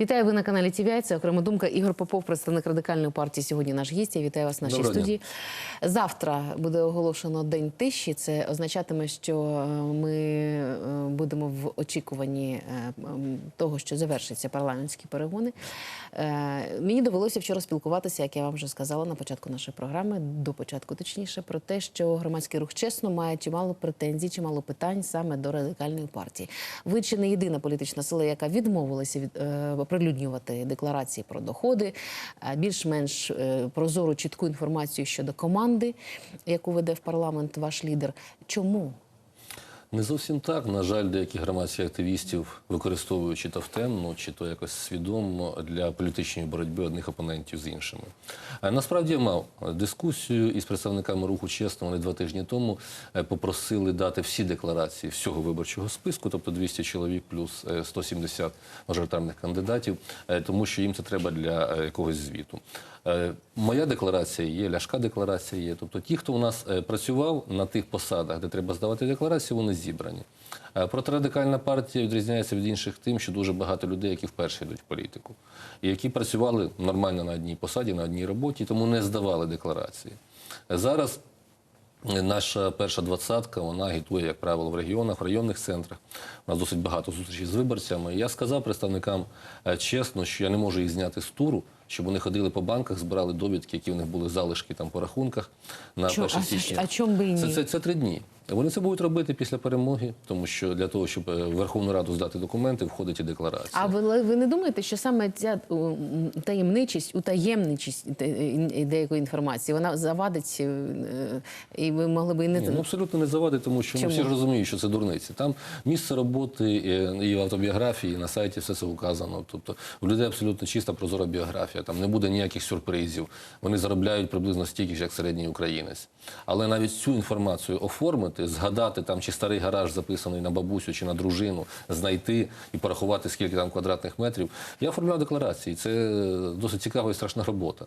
Вітаю ви на каналі ТВІ. Це окрема думка. Ігор Попов, представник радикальної партії. Сьогодні наш гість. Я вітаю вас в нашій Доброго дня. студії. Завтра буде оголошено день тиші. Це означатиме, що е, ми е, будемо в очікуванні е, того, що завершаться парламентські перегони. Мені довелося вчора спілкуватися, як я вам вже сказала на початку нашої програми, до початку точніше, про те, що громадський рух чесно має чимало претензій, чимало питань саме до радикальної партії. Ви чи не єдина політична сила, яка відмовилася від оприлюднювати декларації про доходи, е, більш-менш е, прозору чітку інформацію щодо команди, яку веде в парламент ваш лідер. Чому? Не зовсім так. На жаль, деякі громадські активістів, використовуючи то втемно, чи то якось свідомо для політичної боротьби одних опонентів з іншими. Насправді я мав дискусію із представниками руху чесно. Вони два тижні тому е, попросили дати всі декларації всього виборчого списку, тобто 200 чоловік плюс е, 170 мажоритарних кандидатів, е, тому що їм це треба для е, якогось звіту. Е, Моя декларація є, ляшка декларація є. Тобто ті, хто у нас е, працював на тих посадах, де треба здавати декларацію, вони зібрані. Е, Проте радикальна партія відрізняється від інших тим, що дуже багато людей, які вперше йдуть в політику, і які працювали нормально на одній посаді, на одній роботі, тому не здавали декларації. Зараз Наша перша двадцятка вона агітує, як правило, в регіонах, в районних центрах. У нас досить багато зустрічей з виборцями. Я сказав представникам чесно, що я не можу їх зняти з туру, щоб вони ходили по банках, збирали довідки, які в них були залишки там по рахунках на Чо- 1 січня. а чому би і ні? Це, це, це три дні. Вони це будуть робити після перемоги, тому що для того, щоб е, в Верховну Раду здати документи, входить і декларація. А ви, ви не думаєте, що саме ця таємничість, утаємничість е, деякої інформації, вона завадить, е, і ви могли б і не Ні, ну абсолютно не завадить, тому що ну, Чому? всі розуміють, що це дурниці. Там місце роботи е, і в автобіографії, і на сайті все це указано. Тобто у людей абсолютно чиста прозора біографія. Там не буде ніяких сюрпризів. Вони заробляють приблизно стільки ж, як середній українець. Але навіть цю інформацію оформити, згадати там, чи старий гараж записаний на бабусю чи на дружину, знайти і порахувати, скільки там квадратних метрів. Я оформляв декларації. Це досить цікава і страшна робота.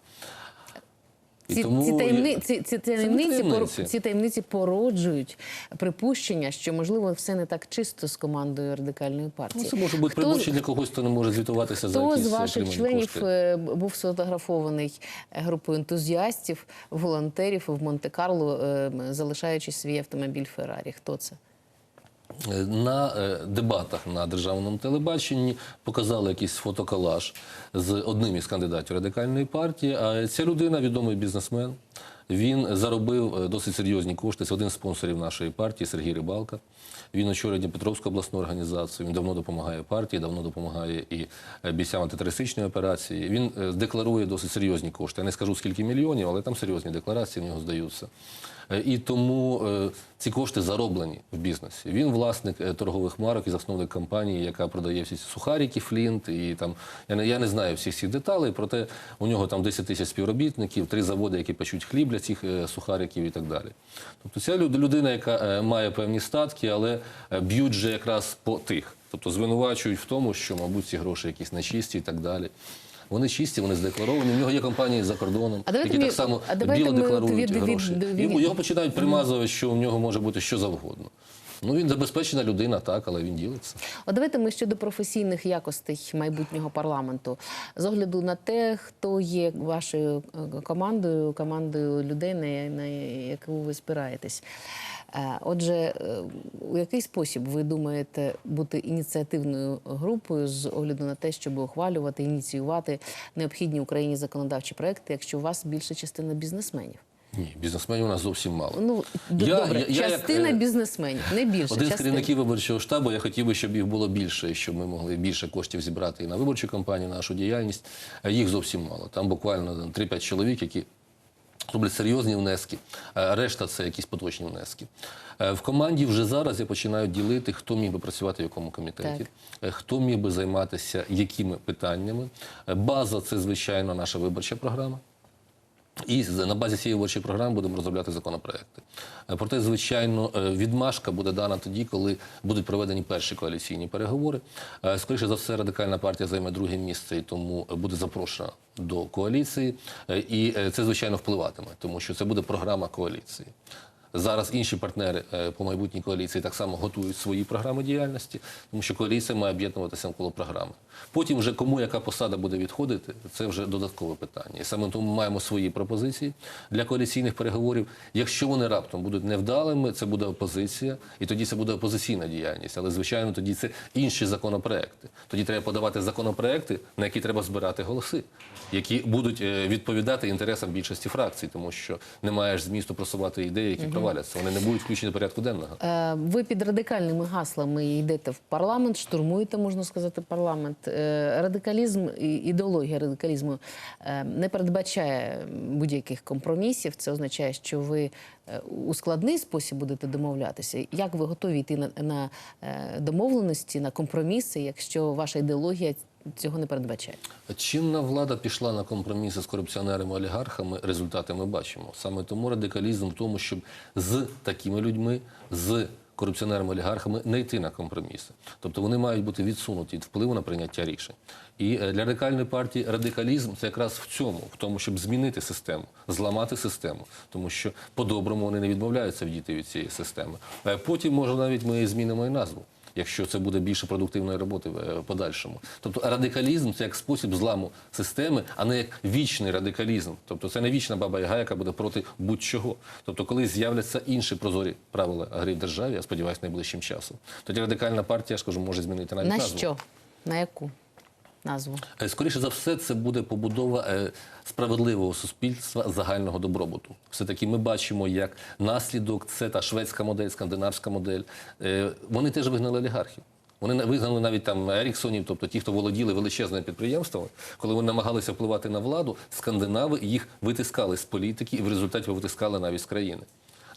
І Ці, тому ці, я- таємни, ці, ці, таємниці, таємниці. ці таємниці породжують припущення, що можливо все не так чисто з командою радикальної партії. Ну, це може бути Хто для когось, хто не може звітуватися за Хто з ваших членів кошти. е, був сфотографований е, групою ентузіастів, волонтерів в Монте-Карло, е, залишаючи свій автомобіль Феррарі? Хто це? На е, дебатах на державному телебаченні показали якийсь фотоколаж з одним із кандидатів радикальної партії. А ця людина відомий бізнесмен. Він заробив е, досить серйозні кошти. Це один з спонсорів нашої партії Сергій Рибалка. Він очолює Дніпропетровську обласну організацію. Він давно допомагає партії, давно допомагає і е, бійцям антитерористичної операції. Він декларує досить серйозні кошти. Я не скажу скільки мільйонів, але там серйозні декларації в нього здаються. Е, І тому е, ці кошти зароблені в бізнесі. Він власник е, торгових марок і засновник компанії, яка продає всі ці сухарики, флінт. І там я не, я не знаю всіх цих деталей, проте у нього там 10 тисяч співробітників, три заводи, які печуть хліб для цих сухариків і так далі. Тобто ця люд- людина, яка має певні статки, але б'ють же якраз по тих. Тобто звинувачують в тому, що, мабуть, ці гроші якісь нечисті і так далі. Вони чисті, вони здекларовані. У нього є компанії за кордоном, А які ми- так само біло декларують від- гроші. від- Йому- Його починають примазувати, що у нього може бути що завгодно. Ну він забезпечена людина, так, але він ділиться. От давайте ми щодо професійних якостей майбутнього парламенту. З огляду на те, хто є вашою е, командою, командою людей, на, на яку ви спираєтесь. Е, Отже, е, у який спосіб ви думаєте бути ініціативною групою з огляду на те, щоб ухвалювати, ініціювати необхідні Україні законодавчі проекти, якщо у вас більша частина бізнесменів? Ні, бізнесменів у нас зовсім мало. Ну Я- добре, я- я частина е, бізнесменів, не більше. Один з керівників виборчого штабу, я хотів би, щоб їх було більше, щоб ми могли більше коштів зібрати і на виборчу кампанію, на нашу діяльність. А Їх зовсім мало. Там буквально там, 3-5 чоловік, які роблять серйозні внески, решта це якісь поточні внески. Е, В команді вже зараз я починаю ділити, хто міг би працювати в якому комітеті, Так. е, хто міг би займатися якими питаннями. Е, База це, звичайно, наша виборча програма. І на базі цієї виборчої програми будемо розробляти законопроекти. Е, Проте, звичайно, е, відмашка буде дана тоді, коли будуть проведені перші коаліційні переговори. Е, Скоріше за все, радикальна партія займе друге місце і тому буде запрошена до коаліції. І це, звичайно, впливатиме, тому що це буде програма коаліції. Зараз інші партнери по майбутній коаліції так само готують свої програми діяльності, тому що коаліція має об'єднуватися навколо програми. Потім вже кому яка посада буде відходити, це вже додаткове питання. І саме тому ми маємо свої пропозиції для коаліційних переговорів. Якщо вони раптом будуть невдалими, це буде опозиція, і тоді це буде опозиційна діяльність. Але звичайно, тоді це інші законопроекти. Тоді треба подавати законопроекти, на які треба збирати голоси, які будуть е, відповідати інтересам більшості фракцій, тому що не маєш змісту просувати ідеї, які проваляться. Вони не будуть включені до порядку денного. Е, Ви під радикальними гаслами йдете в парламент, штурмуєте, можна сказати, парламент. Е, Радикалізм ідеологія радикалізму е, не передбачає будь-яких компромісів. Це означає, що ви е, у складний спосіб будете домовлятися. Як ви готові йти на, домовленості, на компроміси, якщо ваша ідеологія цього не передбачає? Чинна влада пішла на компроміси з корупціонерами олігархами. Результати ми бачимо. Саме тому радикалізм в тому, щоб з такими людьми, з корупціонерами олігархами не йти на компроміси. Тобто вони мають бути відсунуті від впливу на прийняття рішень. І е, для радикальної партії радикалізм це якраз в цьому, в тому, щоб змінити систему, зламати систему, тому що по-доброму вони не відмовляються відійти від цієї системи. А Потім, може, навіть ми змінимо і назву якщо це буде більше продуктивної роботи в е, подальшому. Тобто радикалізм це як спосіб зламу системи, а не як вічний радикалізм. Тобто це не вічна баба Яга, яка буде проти будь-чого. Тобто, коли з'являться інші прозорі правила гри в державі, я сподіваюся, найближчим часом, тоді радикальна партія, я ж кажу, може змінити навіть На назву. що? На яку назву? Е, Скоріше за все, це буде побудова е, справедливого суспільства загального добробуту. Все-таки ми бачимо, як наслідок це та шведська модель, скандинавська модель. Е, Вони теж вигнали олігархів. Вони на- вигнали навіть там Еріксонів, тобто ті, хто володіли величезними підприємствами, коли вони намагалися впливати на владу, скандинави їх витискали з політики і в результаті витискали навіть з країни.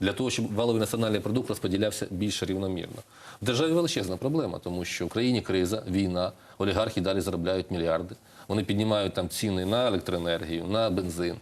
Для того, щоб валовий національний продукт розподілявся більш рівномірно. В державі величезна проблема, тому що в країні криза, війна, олігархи далі заробляють мільярди. Вони піднімають там ціни на електроенергію, на бензин.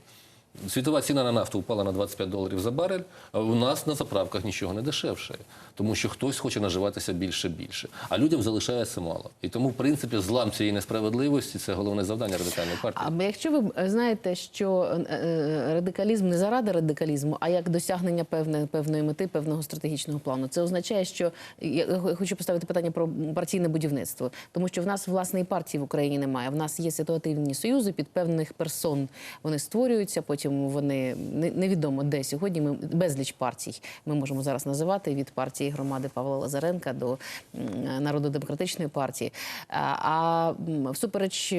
Світова ціна на нафту впала на 25 доларів за барель, а у нас на заправках нічого не дешевше, тому що хтось хоче наживатися більше-більше, а людям залишається мало. І тому, в принципі, злам цієї несправедливості це головне завдання радикальної партії. А якщо ви е, знаєте, що е, е, радикалізм не заради радикалізму, а як досягнення певне, певної мети, певного стратегічного плану, це означає, що я хочу поставити питання про партійне будівництво, тому що в нас власної партії в Україні немає. В нас є ситуативні союзи під певних персон. Вони створюються, потім вони невідомо де сьогодні. Ми безліч партій ми можемо зараз називати від партії громади Павла Лазаренка до народно-демократичної партії. А, всупереч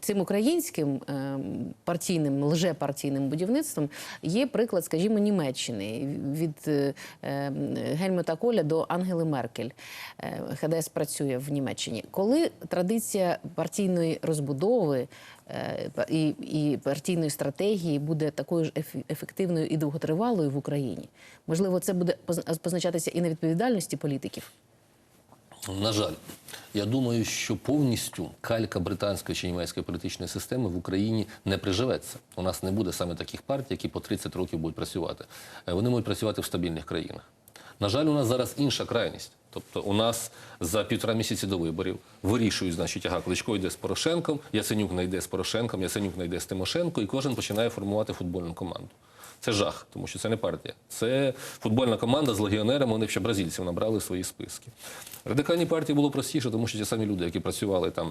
цим українським е, партійним лжепартійним будівництвом є приклад, скажімо, Німеччини від е, Гельмута Коля до Ангели Меркель. Е, ХДС працює в Німеччині. Коли традиція партійної розбудови і, і партійної стратегії буде такою ж ефективною і довготривалою в Україні, можливо, це буде поз- позначатися і на відповідальності політиків. На жаль, я думаю, що повністю калька британської чи німецької політичної системи в Україні не приживеться. У нас не буде саме таких партій, які по 30 років будуть працювати. Е, Вони можуть працювати в стабільних країнах. На жаль, у нас зараз інша крайність. Тобто, у нас за півтора місяці до виборів вирішують, значить, ага, Кличко йде з Порошенком, Яценюк не йде з Порошенком, Яценюк не йде з Тимошенко, і кожен починає формувати футбольну команду. Це жах, тому що це не партія. Це футбольна команда з легіонерами, вони ще бразильців набрали свої списки. Радикальній партії було простіше, тому що ті самі люди, які працювали там.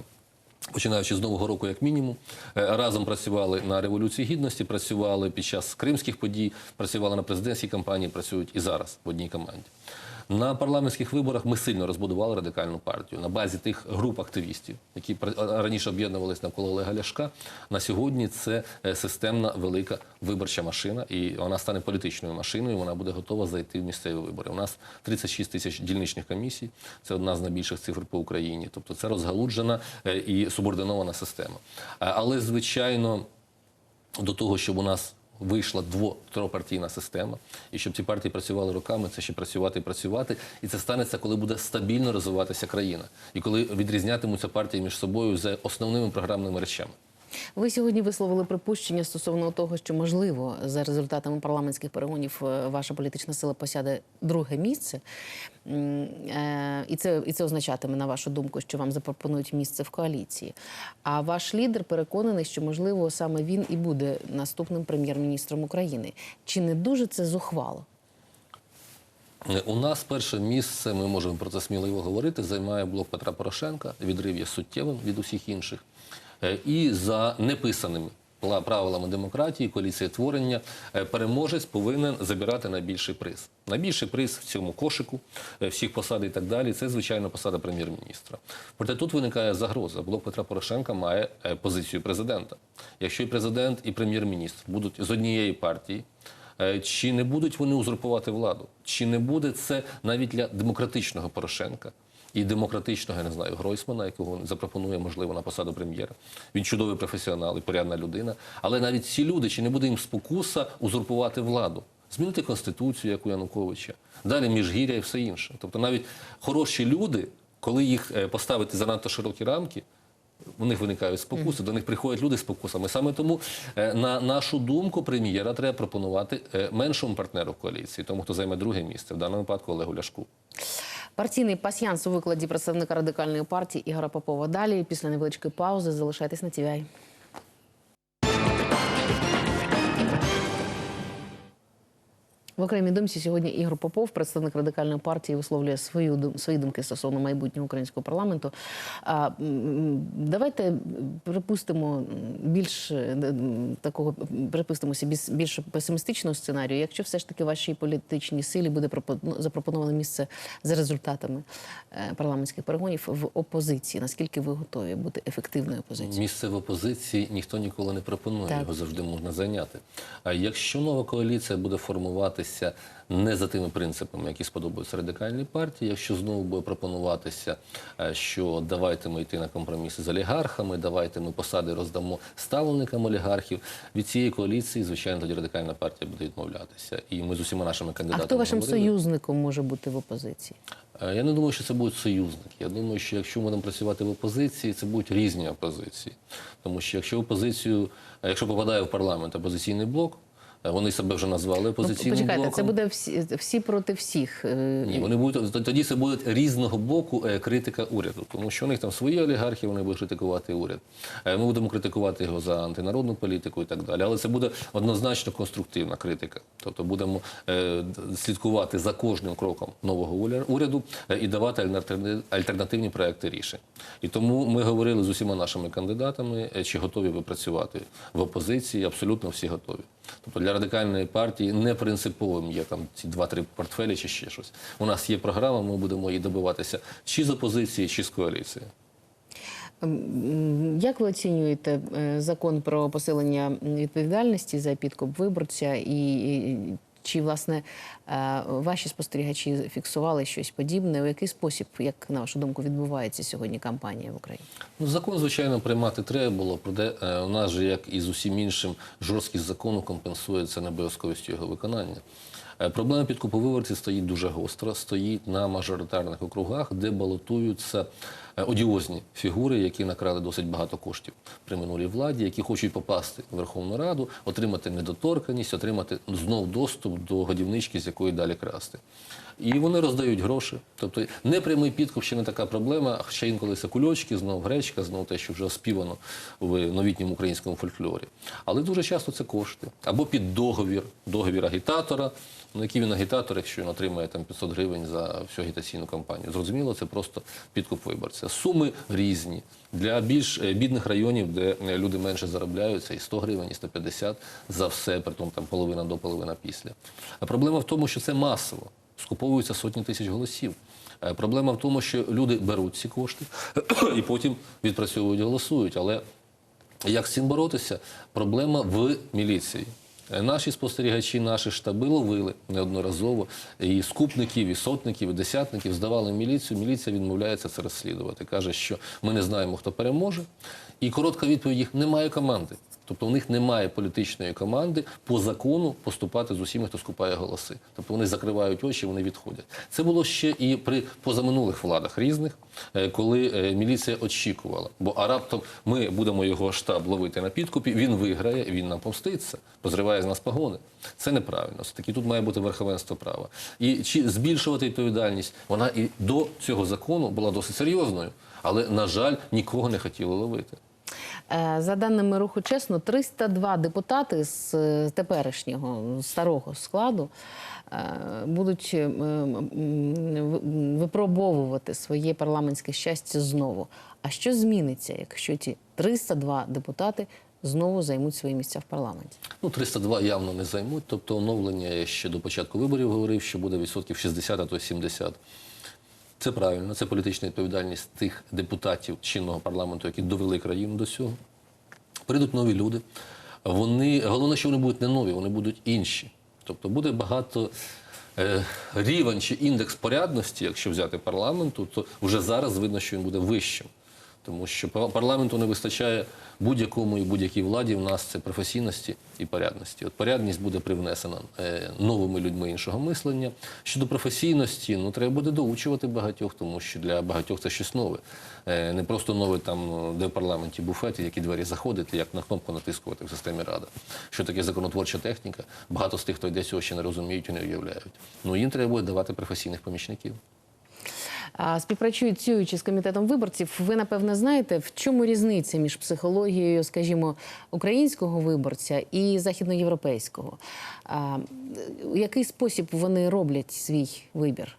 Починаючи з нового року, як мінімум, е, разом працювали на революції гідності, працювали під час кримських подій, працювали на президентській кампанії, працюють і зараз в одній команді. На парламентських виборах ми сильно розбудували радикальну партію на базі тих груп активістів, які раніше об'єднувалися навколо Олега Ляшка. На сьогодні це е, системна велика виборча машина, і вона стане політичною машиною. Вона буде готова зайти в місцеві вибори. У нас 36 тисяч дільничних комісій. Це одна з найбільших цифр по Україні. Тобто це розгалуджена е, і субординована система. Але звичайно до того, щоб у нас вийшла дво-тропартійна система, і щоб ці партії працювали роками, це ще працювати і працювати. І це станеться, коли буде стабільно розвиватися країна, і коли відрізнятимуться партії між собою за основними програмними речами. Ви сьогодні висловили припущення стосовно того, що можливо за результатами парламентських перегонів е, ваша політична сила посяде друге місце. Е, І це, і це означатиме, на вашу думку, що вам запропонують місце в коаліції. А ваш лідер переконаний, що можливо саме він і буде наступним прем'єр-міністром України. Чи не дуже це зухвало? Е, У нас перше місце, ми можемо про це сміливо говорити, займає блок Петра Порошенка. Відрив є суттєвим від усіх інших. Е, І за неписаними правилами демократії, коаліції творення, е, переможець повинен забирати найбільший приз. Найбільший приз в цьому кошику, е, всіх посад і так далі, це, звичайно, посада прем'єр-міністра. Проте тут виникає загроза. Блок Петра Порошенка має позицію президента. Якщо і президент, і прем'єр-міністр будуть з однієї партії, Чи не будуть вони узурпувати владу? Чи не буде це навіть для демократичного Порошенка і демократичного, я не знаю, Гройсмана, якого запропонує, можливо, на посаду прем'єра? Він чудовий професіонал і порядна людина. Але навіть ці люди, чи не буде їм спокуса узурпувати владу? Змінити конституцію, як у Януковича, далі міжгір'я і все інше. Тобто навіть хороші люди, коли їх е, поставити занадто широкі рамки, у них виникають спокуси, до них приходять люди з спокусами. Саме тому, е, на нашу думку, прем'єра треба пропонувати е, меншому партнеру коаліції, тому хто займе друге місце, в даному випадку Олегу Ляшку. Партійний пасьянс у викладі представника радикальної партії Ігора Попова. Далі, після невеличкої паузи, залишайтесь на TVI. В окремій думці сьогодні Ігор Попов, представник радикальної партії, висловлює свою свої думки стосовно майбутнього українського парламенту. А, давайте припустимо більш такого припустимося більш, більш песимістичного сценарію. Якщо все ж таки вашій політичній силі буде пропо- запропоноване місце за результатами е, парламентських перегонів в опозиції, наскільки ви готові бути ефективною опозицією? Місце в опозиції ніхто ніколи не пропонує, Так. його завжди можна зайняти. А якщо нова коаліція буде формуватися не за тими принципами, які сподобаються радикальній партії, якщо знову буде пропонуватися, е, що давайте ми йти на компроміси з олігархами, давайте ми посади роздамо ставленникам олігархів, від цієї коаліції, звичайно, тоді радикальна партія буде відмовлятися. І ми з усіма нашими А кандидатами хто вашим говорили. союзником може бути в опозиції? Е, Я не думаю, що це будуть союзники. Я думаю, що якщо ми будемо працювати в опозиції, це будуть різні опозиції. Тому що якщо опозицію, е, якщо попадає в парламент опозиційний блок, вони себе вже назвали Ну, опозиційним почекайте, блоком. це буде всі, всі проти всіх. е, Ні, вони будуть тоді це буде різного боку е, критика уряду, тому що у них там свої олігархи, вони будуть критикувати уряд. Е, Ми будемо критикувати його за антинародну політику і так далі. Але це буде однозначно конструктивна критика. Тобто будемо е, слідкувати за кожним кроком нового уряду е, і давати альтернативні- проекти рішень. І тому ми говорили з усіма нашими кандидатами, е, чи готові ви працювати в опозиції. Абсолютно всі готові. Тобто для радикальної партії не принциповим є там ці два-три портфелі чи ще щось. У нас є програма, ми будемо її добиватися чи з опозиції, чи з коаліції. Як ви оцінюєте е, закон про посилення відповідальності за підкуп виборця і чи власне е, ваші спостерігачі фіксували щось подібне? У який спосіб, як на вашу думку, відбувається сьогодні кампанія в Україні? Ну, закон, звичайно, приймати треба було, проте е, у нас же, як і з усім іншим, жорсткість закону компенсується необов'язковістю його виконання. Е, Проблема підкупу виборців стоїть дуже гостро, стоїть на мажоритарних округах, де балотуються е, одіозні фігури, які накрали досить багато коштів при минулій владі, які хочуть попасти в Верховну Раду, отримати недоторканність, отримати знов доступ до годівнички, з якої далі красти. І вони роздають гроші. Тобто непрямий підкуп ще не така проблема, ще інколи це кульочки, знов гречка, знов те, що вже оспівано в новітньому українському фольклорі. Але дуже часто це кошти. Або під договір, договір агітатора. Ну, який він агітатор, якщо він отримає там 500 гривень за всю агітаційну кампанію. Зрозуміло, це просто підкуп виборця. Суми різні. Для більш е, бідних районів, де е, люди менше заробляють, це і 100 гривень, і 150 за все, притом там половина до половина після. А проблема в тому, що це масово скуповуються сотні тисяч голосів. Е, Проблема в тому, що люди беруть ці кошти і потім відпрацьовують, голосують. Але як з цим боротися? Проблема в міліції. Е, Наші спостерігачі, наші штаби ловили неодноразово і скупників, і сотників, і десятників здавали міліцію. Міліція відмовляється це розслідувати. Каже, що ми не знаємо, хто переможе. І коротка відповідь їх немає команди. Тобто у них немає політичної команди по закону поступати з усіма, хто скупає голоси. Тобто вони закривають очі, вони відходять. Це було ще і при позаминулих владах різних, е, коли е, міліція очікувала. Бо а раптом ми будемо його штаб ловити на підкупі, він виграє, він нам помститься, позриває з нас погони. Це неправильно. Все-таки тут має бути верховенство права. І чи збільшувати відповідальність? Вона і до цього закону була досить серйозною, але, на жаль, нікого не хотіли ловити. Е, За даними руху чесно, 302 депутати з е, теперішнього старого складу е, будуть випробовувати своє парламентське щастя знову. А що зміниться, якщо ці 302 депутати знову займуть свої місця в парламенті? Ну, 302 явно не займуть. Тобто оновлення я ще до початку виборів говорив, що буде відсотків 60, а то й 70. Це правильно, це політична відповідальність тих депутатів чинного парламенту, які довели країну до цього. Прийдуть нові люди. Вони, головне, що вони будуть не нові, вони будуть інші. Тобто буде багато е, рівень чи індекс порядності, якщо взяти парламенту, то вже зараз видно, що він буде вищим. Тому що парламенту не вистачає будь-якому і будь-якій владі. В нас це професійності і порядності. От порядність буде привнесена е, новими людьми іншого мислення. Щодо професійності, ну треба буде доучувати багатьох, тому що для багатьох це щось нове. Е, не просто нове там, де в парламенті буфет, які двері заходити, як на кнопку натискувати в системі Рада. Що таке законотворча техніка? Багато з тих, хто йде цього ще не розуміють і не уявляють. Ну їм треба буде давати професійних помічників. Співпрацюючи з комітетом виборців, ви напевне знаєте, в чому різниця між психологією, скажімо, українського виборця і західноєвропейського? Який спосіб вони роблять свій вибір?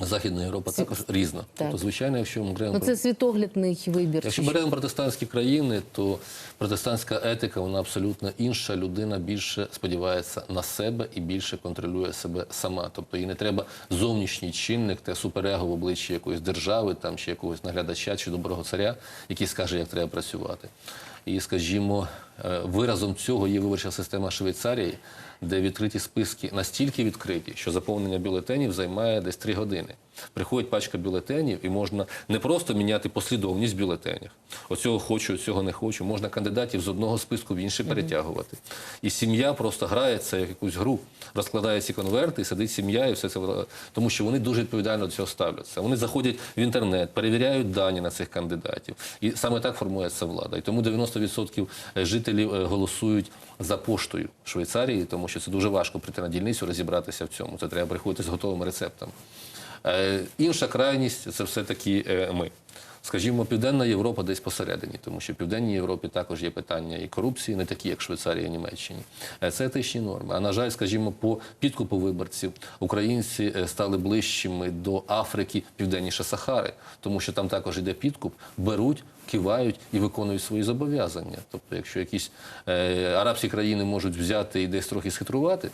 Західна Європа також різна. Тобто, звичайно, якщо ми говоримо Ну, це світоглядний вибір. Якщо беремо протестантські країни, то протестантська етика вона абсолютно інша. Людина більше сподівається на себе і більше контролює себе сама. Тобто їй не треба зовнішній чинник, те суперего в обличчі якоїсь держави там чи якогось наглядача чи доброго царя, який скаже, як треба працювати. І, скажімо, е, виразом цього є виборча система Швейцарії, де відкриті списки настільки відкриті, що заповнення бюлетенів займає десь три години. Приходить пачка бюлетенів, і можна не просто міняти послідовність в бюлетенях. Оцього хочу, цього не хочу. Можна кандидатів з одного списку в інший перетягувати. І сім'я просто грається як якусь гру, розкладає ці конверти, і сидить сім'я, і все це тому, що вони дуже відповідально до цього ставляться. Вони заходять в інтернет, перевіряють дані на цих кандидатів. І саме так формується влада. І тому 90% жителів е, голосують за поштою Швейцарії, тому що це дуже важко прийти на дільницю, розібратися в цьому. Це треба приходити з готовими рецептами. Е, Інша крайність це все-таки е, ми. Скажімо, Південна Європа десь посередині, тому що в Південній Європі також є питання і корупції, не такі, як Швейцарія і Німеччині. Е, Це етичні норми. А на жаль, скажімо, по підкупу виборців українці стали ближчими до Африки, південніше Сахари, тому що там також іде підкуп, беруть. Кивають і виконують свої зобов'язання. Тобто, якщо якісь арабські країни можуть взяти і десь трохи схитрувати,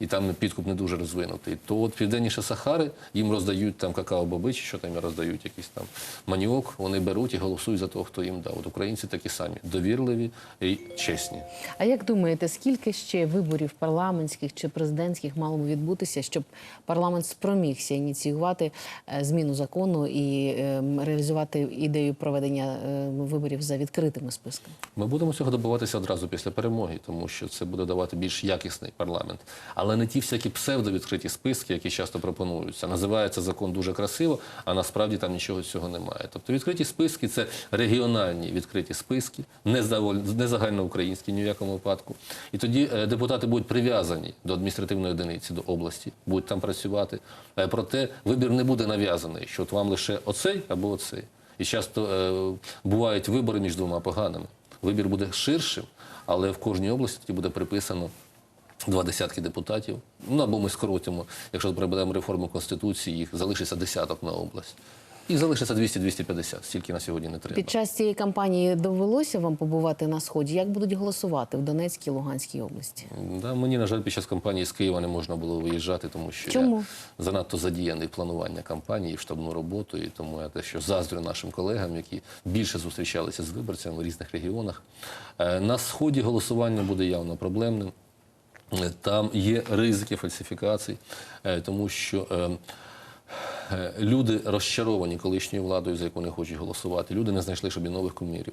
і там підкуп не дуже розвинутий, то от південніше Сахари їм роздають там какао-боби, чи що там роздають, якийсь там маніок, вони беруть і голосують за того, хто їм дав. От українці такі самі довірливі і чесні. А як думаєте, скільки ще виборів парламентських чи президентських мало би відбутися, щоб парламент спромігся ініціювати е, зміну закону і е, реалізувати ідею проведення е, виборів за відкритими списками? Ми будемо цього добиватися одразу після перемоги, тому що це буде давати більш якісний парламент. Але не ті всякі псевдовідкриті списки, які часто пропонуються. Називається закон дуже красиво, а насправді там нічого цього немає. Тобто відкриті списки це регіональні відкриті списки, не загальноукраїнські ні в якому випадку. І тоді е, депутати будуть прив'язані до адміністративної одиниці, до області, будуть там працювати. Е, Проте вибір не буде нав'язаний, що от вам лише оцей або оцей. І часто е, бувають вибори між двома поганими. Вибір буде ширшим, але в кожній області тоді буде приписано два десятки депутатів. Ну або ми скоротимо, якщо проведемо реформу Конституції, їх залишиться десяток на область. І залишиться 200-250, стільки на сьогодні не треба. Під час цієї кампанії довелося вам побувати на сході. Як будуть голосувати в Донецькій Луганській області? Да, мені, на жаль, під час кампанії з Києва не можна було виїжджати, тому що Чому? я занадто задіяний в планування кампанії, в штабну роботу, і тому я те, що заздрю нашим колегам, які більше зустрічалися з виборцями в різних регіонах. Е, На сході голосування буде явно проблемним. Е, Там є ризики фальсифікацій, е, тому що е, люди розчаровані колишньою владою, за яку не хочуть голосувати. Люди не знайшли собі нових кумірів.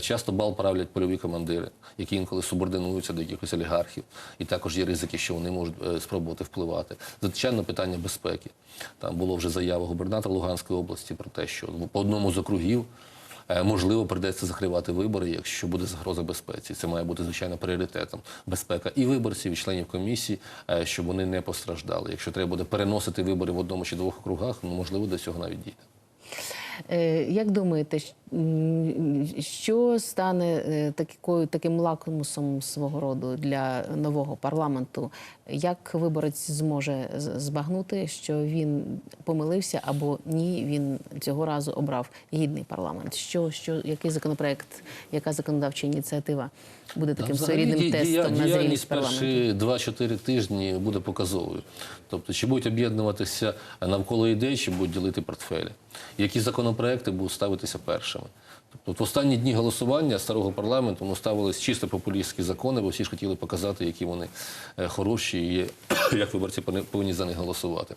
Часто бал правлять польові командири, які інколи субординуються до якихось олігархів. І також є ризики, що вони можуть спробувати впливати. Звичайно, питання безпеки. Там було вже заява губернатора Луганської області про те, що по одному з округів. Е, Можливо, прийдеться закривати вибори, якщо буде загроза безпеці. Це має бути звичайно пріоритетом. Безпека і виборців, і членів комісії, е, щоб вони не постраждали. Якщо треба буде переносити вибори в одному чи двох округах, ну можливо, до цього навіть дійде. Е, Як думаєте, що стане е, такою, таким лакмусом свого роду для нового парламенту? Як виборець зможе збагнути, що він помилився або ні, він цього разу обрав гідний парламент? Що, що, який законопроект, яка законодавча ініціатива буде таким своєрідним дія- тестом на зрілість парламенту? перші 2-4 тижні буде показовою. Тобто, чи будуть об'єднуватися навколо ідей, чи будуть ділити портфелі. Які законопроекти будуть ставитися першими. Тобто, в останні дні голосування старого парламенту ну, ставились чисто популістські закони, бо всі ж хотіли показати, які вони е, хороші і як виборці повинні за них голосувати.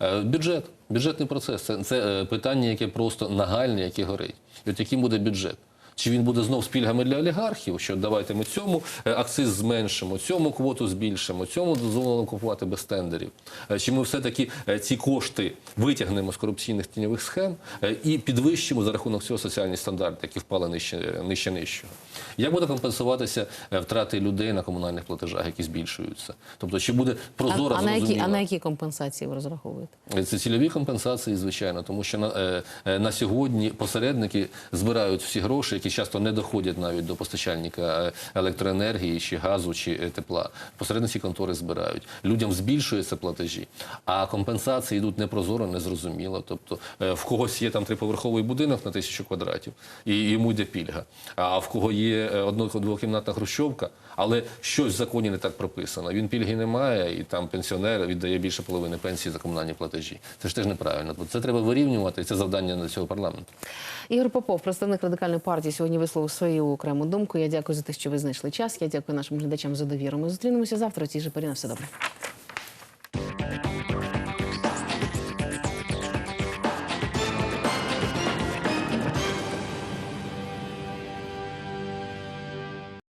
Е, Бюджет, бюджетний процес це, е, питання, яке просто нагальне, яке горить. І от яким буде бюджет? Чи він буде знов з пільгами для олігархів? Що давайте ми цьому е, акциз зменшимо, цьому квоту збільшимо, цьому дозволимо купувати без тендерів? Е, Чи ми все-таки е, ці кошти витягнемо з корупційних тіньових схем і підвищимо за рахунок цього соціальні стандарти, які впали нижче нижче нижчого? Як буде компенсуватися втрати людей на комунальних платежах, які збільшуються? Тобто, чи буде прозора а, на які, а на які компенсації ви розраховуєте? Це цільові компенсації, звичайно, тому що на, на сьогодні посередники збирають всі гроші, які часто не доходять навіть до постачальника е, електроенергії, чи газу, чи е, тепла. Посередниці контори збирають. Людям збільшуються платежі, а компенсації йдуть непрозоро, незрозуміло. Тобто е, в когось є там триповерховий будинок на тисячу квадратів, і йому йде пільга. А в кого є одно-двокімнатна хрущовка, але щось в законі не так прописано. Він пільги не має, і там пенсіонер віддає більше половини пенсії за комунальні платежі. Це ж теж неправильно. Це треба вирівнювати, це завдання на цього парламенту. Ігор Попов, представник радикальної партії, сьогодні висловив свою окрему думку. Я дякую за те, що ви знайшли час. Я дякую нашим глядачам за довіру. Ми зустрінемося завтра. Ті ж порі на все добре.